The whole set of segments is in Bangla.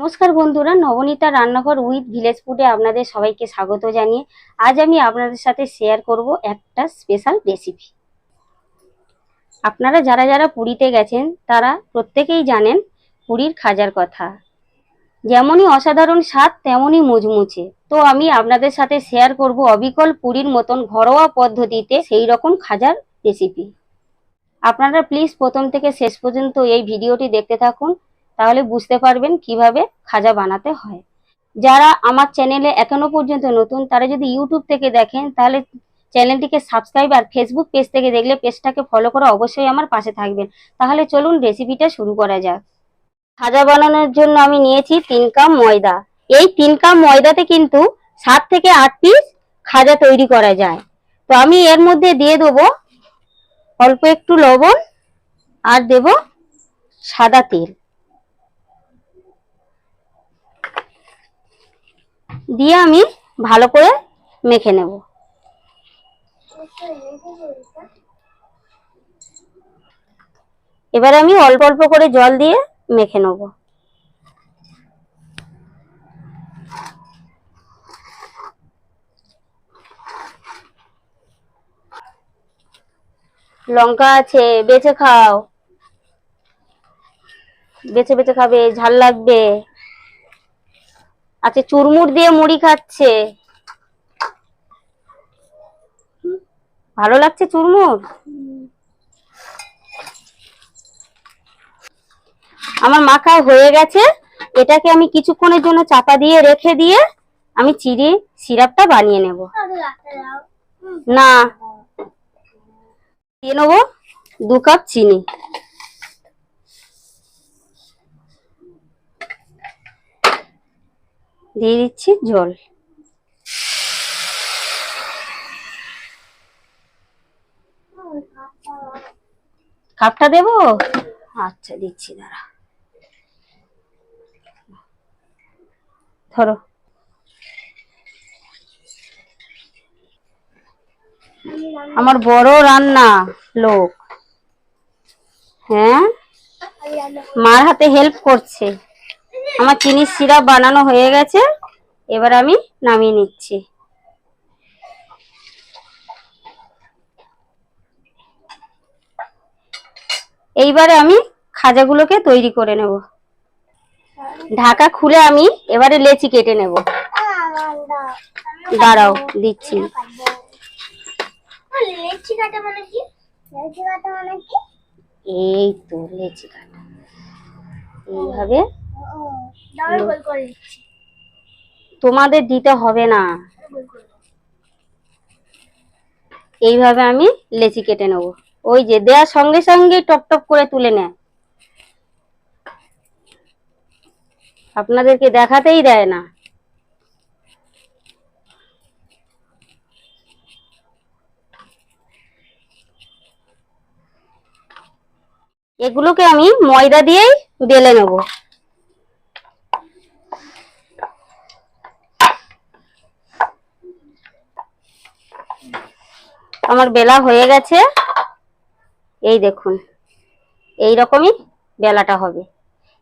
নমস্কার বন্ধুরা, নবনীতা রান্নাঘর উইথ ভিলেজ ফুডে আপনাদের সবাইকে স্বাগত জানিয়ে আজ আমি আপনাদের সাথে শেয়ার করব একটা স্পেশাল রেসিপি আপনারা যারা যারা পুরীতে গেছেন, তারা প্রত্যেকেই জানেন পুরীর খাজার কথা। যেমনই অসাধারণ স্বাদ, তেমনই মুচমুচে। তো আমি আপনাদের সাথে শেয়ার করব অবিকল পুরীর মতন ঘরোয়া পদ্ধতিতে সেই রকম খাজার রেসিপি আপনারা প্লিজ প্রথম থেকে শেষ পর্যন্ত এই ভিডিওটি দেখতে থাকুন। তাহলে বুঝতে পারবেন কীভাবে খাজা বানাতে হয়। যারা আমার চ্যানেলে এখনও পর্যন্ত নতুন, তারা যদি ইউটিউব থেকে দেখেন, তাহলে চ্যানেলটিকে সাবস্ক্রাইব আর ফেসবুক পেজ থেকে দেখলে পেজটাকে ফলো করে অবশ্যই আমার পাশে থাকবেন। তাহলে চলুন রেসিপিটা শুরু করা যাক। খাজা বানানোর জন্য আমি নিয়েছি তিন কাপ ময়দা। এই তিন কাপ ময়দাতে কিন্তু সাত থেকে আট পিস খাজা তৈরি করা যায়। তো আমি এর মধ্যে দিয়ে দেবো অল্প একটু লবণ আর দেব সাদা তেল। দিয়ে আমি ভালো করে মেখে নেব। এবার আমি অল্প অল্প করে জল দিয়ে মেখে নেব। লঙ্কা আছে, বেছে খাও। বেছে বেছে খাবে, ঝাল লাগবে। আচ্ছা চুরমুর দিয়ে মুড়ি খাচ্ছে। ভালো লাগছে চুরমুর? আমার মাখা হয়ে গেছে। এটাকে আমি কিছুক্ষণের জন্য চাপা দিয়ে রেখে দিয়ে আমি চিড়ি সিরাপটা বানিয়ে নেব। না। দিয়ে নেব দু কাপ চিনি। দিয়ে দিচ্ছি জল। কাপটা দেবো? আচ্ছা দিচ্ছি, দাঁড়া। ধরো। আমার বড় রান্না লোক। হ্যাঁ? মার হাতে হেল্প করছে। আমার চিনির সিরাপ বানানো হয়ে গেছে। এবার আমি নামিয়ে নিচ্ছি। এইবারে আমি খাজাগুলোকে তৈরি করে নেব। ঢাকা খুলে আমি এবারে লেচি কেটে নেব। দাঁড়াও দিচ্ছি। মানে মানে এই তো লেচি কাটা। এইভাবে তোমাদের দিতে হবে না। এইভাবে আমি লেচি কেটে নেব। ওই যে দেওয়ার সঙ্গে সঙ্গে টপ টপ করে তুলে নেয় আপনাদেরকে দেখাতেই দেয় না। এগুলোকে আমি ময়দা দিয়েই বেলে নেব। আমার বেলা হয়ে গেছে। এই দেখুন, এই রকমই বেলাটা হবে।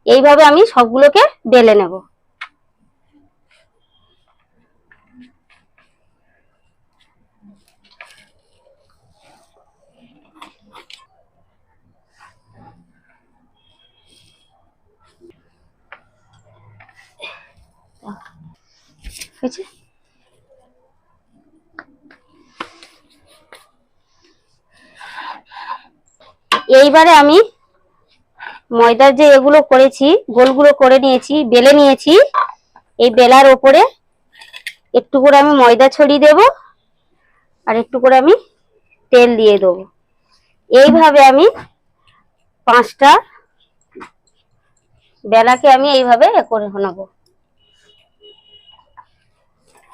এইভাবে আমি সবগুলোকে বেলে নেব। হয়েছে? এইবারে আমি ময়দার যে এগুলো করেছি, গোলগুলো করে নিয়েছি, বেলে নিয়েছি, এই বেলার ওপরে একটু করে আমি ময়দা ছড়িয়ে দেব আর একটু করে আমি তেল দিয়ে দেবো। এইভাবে আমি পাঁচটা বেলাকে আমি এইভাবে করে নেব।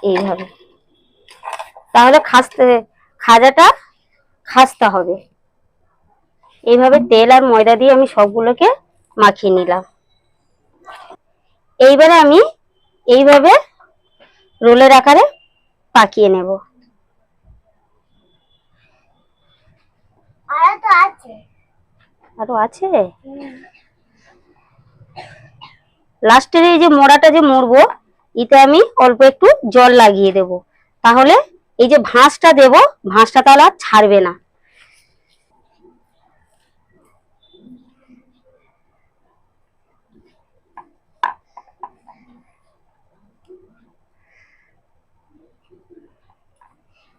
এইভাবে। তাহলে খাসতে, খাজাটা খাসতে হবে। এইভাবে তেল আর ময়দা দিয়ে আমি সবগুলোকে মাখিয়ে নিলাম। এইবারে আমি এইভাবে রোলের আকারে পাকিয়ে নেব। আর আছে? লাস্টের এই যে মোড়াটা যে মুড়বো এতে আমি অল্প একটু জল লাগিয়ে দেব। তাহলে এই যে ভাঁজটা দেব ভাঁজটা তাহলে আর ছাড়বে না।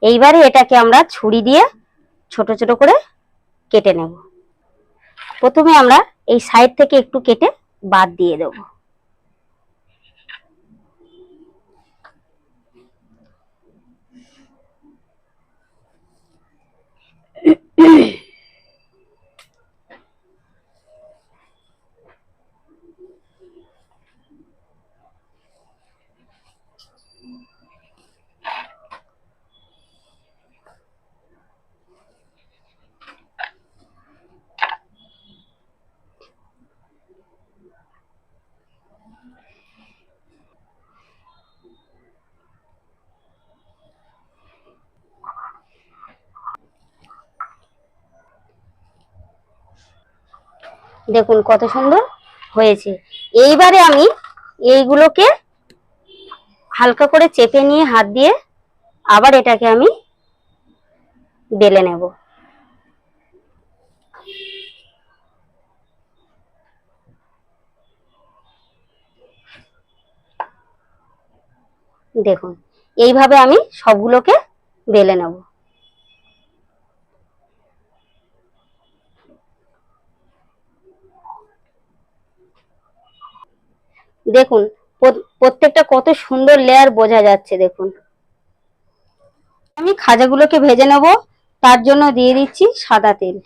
এইবারে এটাকে আমরা ছুরি দিয়ে ছোট ছোট করে কেটে নেব। প্রথমে আমরা এই সাইড থেকে একটু কেটে বাদ দিয়ে দেব। দেখুন কত সুন্দর হয়েছে। এইবারে আমি এইগুলোকে হালকা করে চেপে নিয়ে হাত দিয়ে আবার এটাকে আমি বেলে নেব। দেখুন, এইভাবে আমি সবগুলোকে বেলে নেব। দেখুন প্রত্যেকটা কত সুন্দর লেয়ার বোঝা যাচ্ছে, দেখুন। আমি খাজাগুলোকে ভেজে নেব, তার জন্য দিয়ে দিচ্ছি সাদা তেল।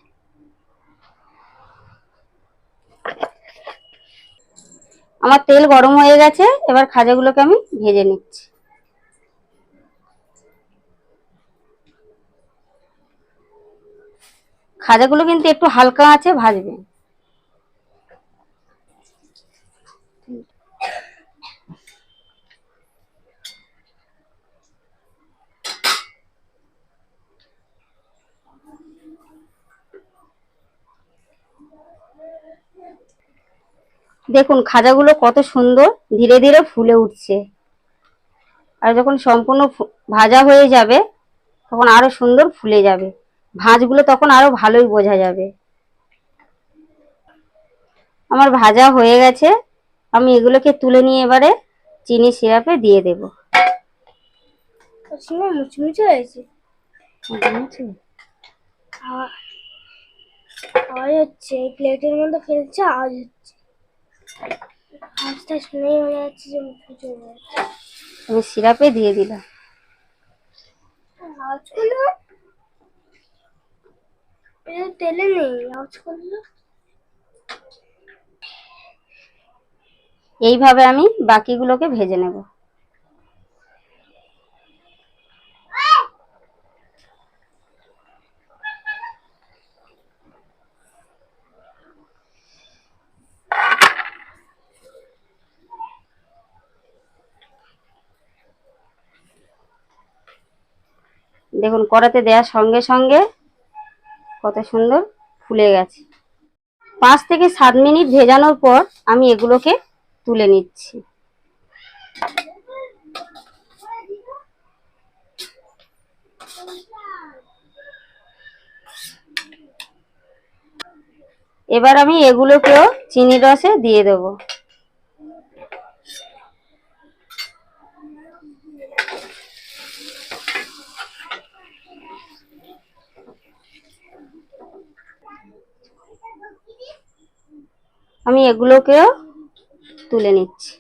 আমার তেল গরম হয়ে গেছে, এবার খাজাগুলোকে আমি ভেজে নিচ্ছি। খাজাগুলো কিন্তু একটু হালকা আছে, ভাজবেন। দেখুন খাজাগুলো কত সুন্দর ধীরে ধীরে ফুলে উঠছে। আর যখন সম্পূর্ণ ভাজা হয়ে যাবে তখন আরও সুন্দর ফুলে যাবে। ভাঁজগুলো তখন আরও ভালোই বোঝা যাবে। আমার ভাজা হয়ে গেছে। আমি এগুলোকে তুলে নিয়ে এবারে চিনি সিরাপে দিয়ে দেবো। মুচমুচে হয়েছে। আওয়াজ হচ্ছে এই প্লেটের মধ্যে ফেলছে আওয়াজ হচ্ছে। আওয়াজটা শুনেই মনে যাচ্ছে যে মুখে চলে যাচ্ছে। আমি সিরাপে দিয়ে দিলাম। আওয়াজ করল তেলে নেই আওয়াজ করল এইভাবে আমি বাকিগুলোকে ভেজে নেব। দেখুন কড়াতে দেওয়ার সঙ্গে সঙ্গে কত সুন্দর ফুলে গেছে। পাঁচ থেকে সাত মিনিট ভেজানোর পর আমি এগুলোকে তুলে নিচ্ছি। এবার আমি এগুলোকেও চিনি রসে দিয়ে দেব। আমি এগুলোকেও তুলে নিচ্ছি।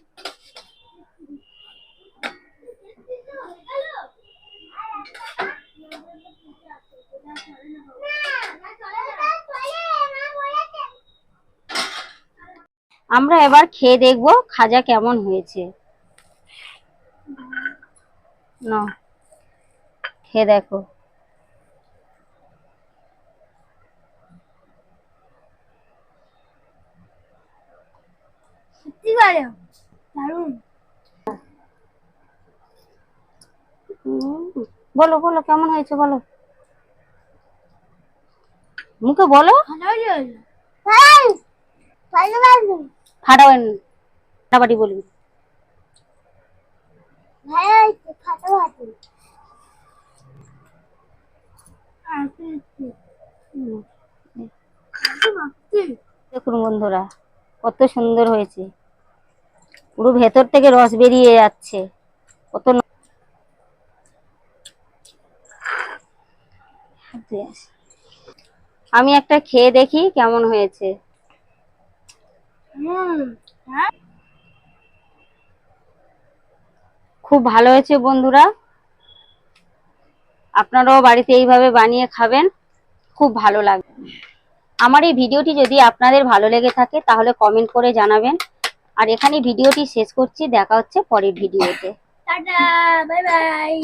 আমরা এবার খেয়ে দেখব খাজা কেমন হয়েছে। না খেয়ে দেখো। পারে। দারুণ। বলো বলো কেমন হয়েছে বলো। মুখে বলো। ফাটাবেন ফাটাফাটি বলবি। হ্যাঁ। দেখুন বন্ধুরা কত সুন্দর হয়েছে। পুরো ভেতর থেকে রস বেরিয়ে যাচ্ছে। কত আমি একটা খেয়ে দেখি কেমন হয়েছে। হ্যাঁ খুব ভালো হয়েছে বন্ধুরা। আপনারাও বাড়িতে এইভাবে বানিয়ে খাবেন, খুব ভালো লাগবে। আমার এই ভিডিওটি যদি আপনাদের ভালো লেগে থাকে, তাহলে কমেন্ট করে জানাবেন। আর এখানে ভিডিওটি শেষ করছি দেখা হচ্ছে পরের ভিডিওতে। Tata bye bye.